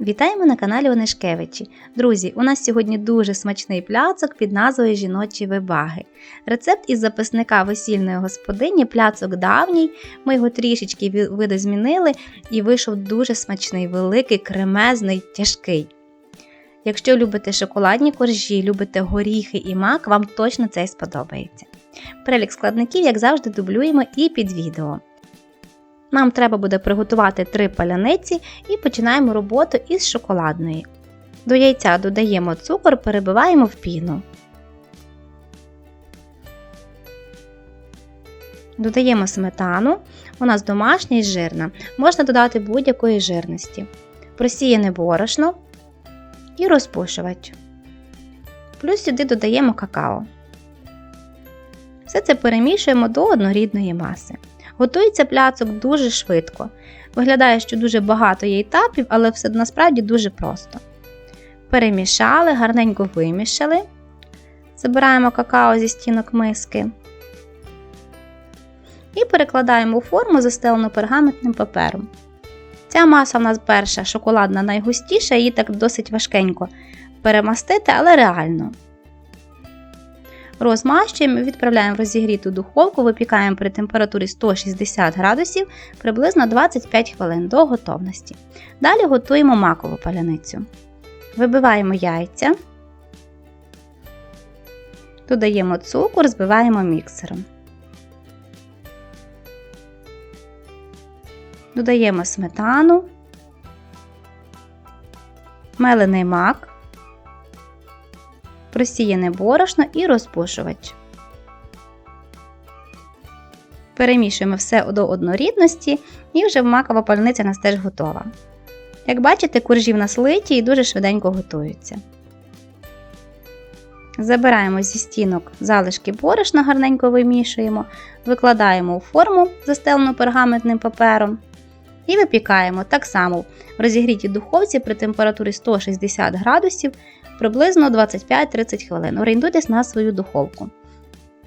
Вітаємо на каналі Онишкевичі. Друзі, у нас сьогодні дуже смачний пляцок під назвою Жіночі вибаги. Рецепт із записника весільної господині пляцок давній. Ми його трішечки видозмінили і вийшов дуже смачний, великий, кремезний, тяжкий. Якщо любите шоколадні коржі, любите горіхи і мак, вам точно цей сподобається. Перелік складників, як завжди, дублюємо і під відео. Нам треба буде приготувати три паляниці і починаємо роботу із шоколадної. До яйця додаємо цукор, перебиваємо в піну. Додаємо сметану, у нас домашня і жирна. Можна додати будь-якої жирності. Просіяне борошно і розпушувач. Плюс сюди додаємо какао. Все це перемішуємо до однорідної маси. Готується пляцок дуже швидко. Виглядає, що дуже багато є етапів, але все насправді дуже просто. Перемішали, гарненько вимішали. Забираємо какао зі стінок миски. І перекладаємо у форму, застелену пергаментним папером. Ця маса у нас перша шоколадна найгустіша, її так досить важкенько перемастити, але реально. Розмащуємо, відправляємо в розігріту духовку, випікаємо при температурі 160 градусів приблизно 25 хвилин до готовності. Далі готуємо макову паляницю. Вибиваємо яйця, додаємо цукор, збиваємо міксером. Додаємо сметану, мелений мак просіяне борошно і розпушувач. Перемішуємо все до однорідності і вже макова паляниця у нас теж готова. Як бачите, коржі в нас литі і дуже швиденько готуються. Забираємо зі стінок залишки борошна, гарненько вимішуємо, викладаємо у форму, застелену пергаментним папером, і випікаємо так само в розігрітій духовці при температурі 160 градусів приблизно 25-30 хвилин. Орієнтуйтесь на свою духовку.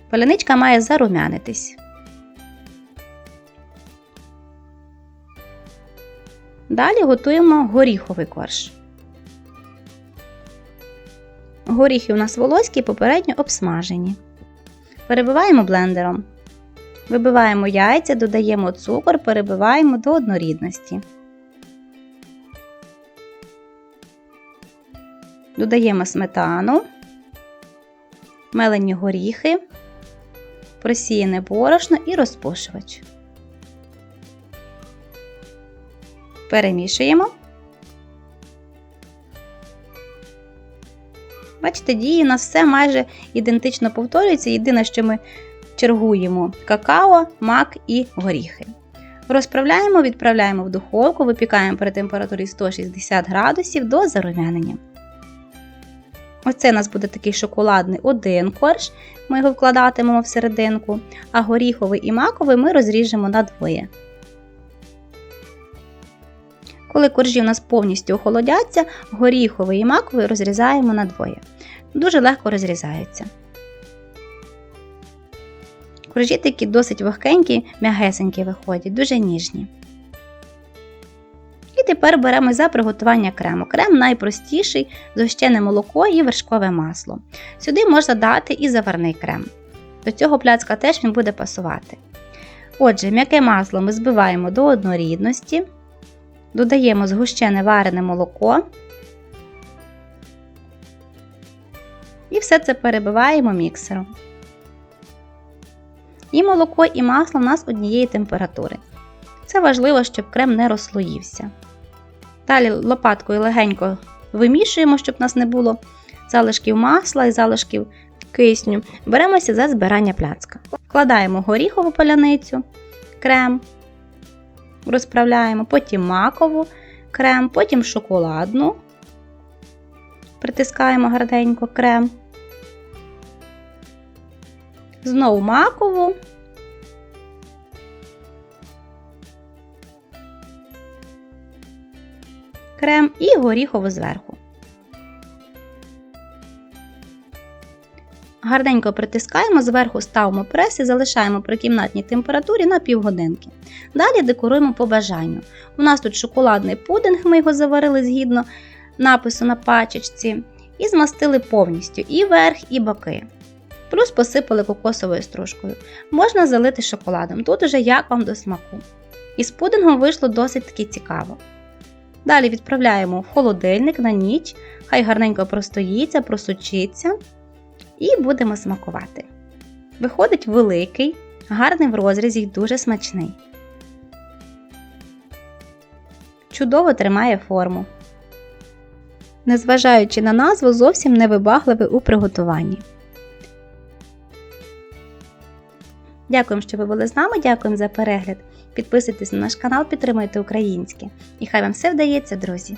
Паляничка має зарумянитись. Далі готуємо горіховий корж. Горіхи у нас волоські попередньо обсмажені. Перебиваємо блендером. Вибиваємо яйця, додаємо цукор, перебиваємо до однорідності. Додаємо сметану, мелені горіхи, просіяне борошно і розпушувач. Перемішуємо. Бачите, дії нас все майже ідентично повторюється. Єдине, що ми чергуємо какао, мак і горіхи. Розправляємо, відправляємо в духовку, випікаємо при температурі 160 градусів до зарум'янення. Оце у нас буде такий шоколадний один корж, ми його вкладатимемо в серединку, а горіховий і маковий ми розріжемо на двоє. Коли коржі у нас повністю охолодяться, горіховий і маковий розрізаємо на двоє. Дуже легко розрізаються. Коржі такі досить вогкенькі, м'ягесенькі виходять, дуже ніжні. Тепер беремо за приготування крему. Крем найпростіший, згущене молоко і вершкове масло. Сюди можна дати і заварний крем. До цього пляцка теж він буде пасувати. Отже, м'яке масло ми збиваємо до однорідності, додаємо згущене варене молоко. І все це перебиваємо міксером. І молоко, і масло у нас однієї температури. Це важливо, щоб крем не розслоївся. Далі лопаткою легенько вимішуємо, щоб у нас не було залишків масла і залишків кисню. Беремося за збирання пляцка. Вкладаємо горіхову паляницю, крем, розправляємо, потім макову крем, потім шоколадну, притискаємо гарненько крем. Знову макову. Крем і горіхову зверху. Гарненько притискаємо, зверху ставимо прес і залишаємо при кімнатній температурі на півгодинки. Далі декоруємо по бажанню. У нас тут шоколадний пудинг, ми його заварили згідно напису на пачечці, і змастили повністю і верх, і боки. Плюс посипали кокосовою стружкою. Можна залити шоколадом, тут уже як вам до смаку. І з пудингом вийшло досить таки цікаво. Далі відправляємо в холодильник на ніч, хай гарненько простоїться, просучиться, і будемо смакувати. Виходить великий, гарний в розрізі й дуже смачний. Чудово тримає форму. Незважаючи на назву, зовсім невибагливий у приготуванні. Дякуємо, що ви були з нами. Дякуємо за перегляд. Підписуйтесь на наш канал, підтримуйте українське. І хай вам все вдається, друзі!